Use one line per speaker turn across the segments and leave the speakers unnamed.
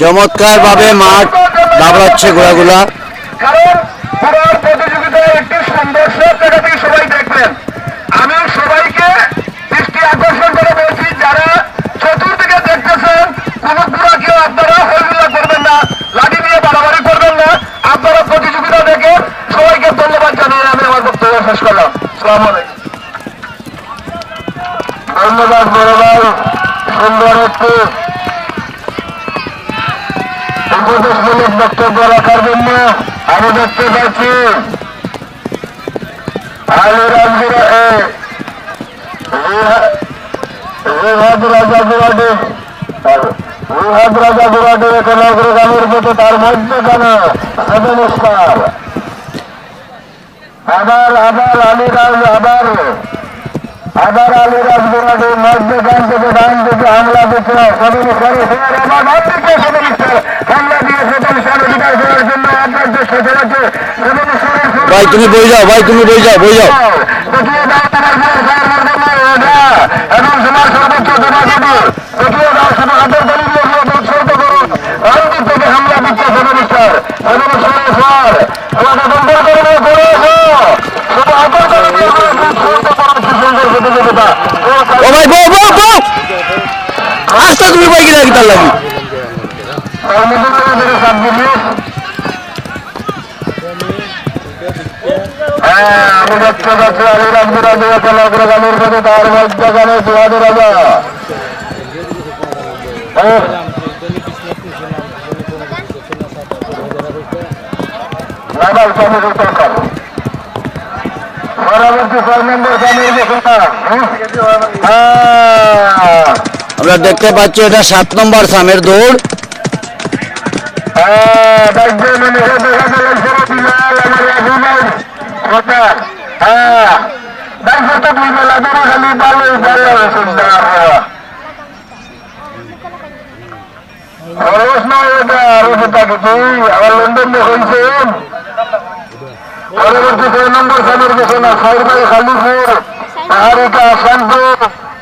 চমৎকার ভাবে মাঠ দাবড়াচ্ছে ঘোড়াগুলা।
আমি সবাইকে দৃষ্টি আকর্ষণ করে বলছি, যারা করবেন না, লাঠি দিয়ে বাড়াবাড়ি করবেন না। আপনারা প্রতিযোগিতা দেখে সবাইকে ধন্যবাদ জানিয়ে আমি আমার বক্তব্য শেষ করলাম। ধন্যবাদ বড় ভাই। সুন্দর একটি উপদেশমূলক বক্তব্য রাখার জন্য আমি দেখতে পাচ্ছি রাজা গুরাডি রিহাদ রাজা আবার আবার আলিরাজ আবার আবার আলিরাজ গুরাডি মধ্যখান থেকে ডান থেকে হামলা দিচ্ছে সেভেন স্টার আবার
ভাই, তুমি বই যাও, ভাই, তুমি বই যাও বই যাও। ও ভাই, বউ বউ বউ। আস্তে তুমি বই কিনা গিটার লাগি।
হ্যাঁ
আমরা দেখতে পাচ্ছি এটা সাত নম্বর সামের দৌড়।
হ্যাঁ দেখবেন দেখা দেখা যাচ্ছে বিলাল আমার রাজুমাই কথা হ্যাঁ দেখবে তো বেলা ধরে খালি ভালোই, ভালো সুন্দর খরচ না এটা আরও সেটা কিছু আবার পাহাড়িকা শান্ত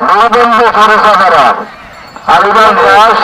নবন্ধ সরসাধারা আলিবার দাস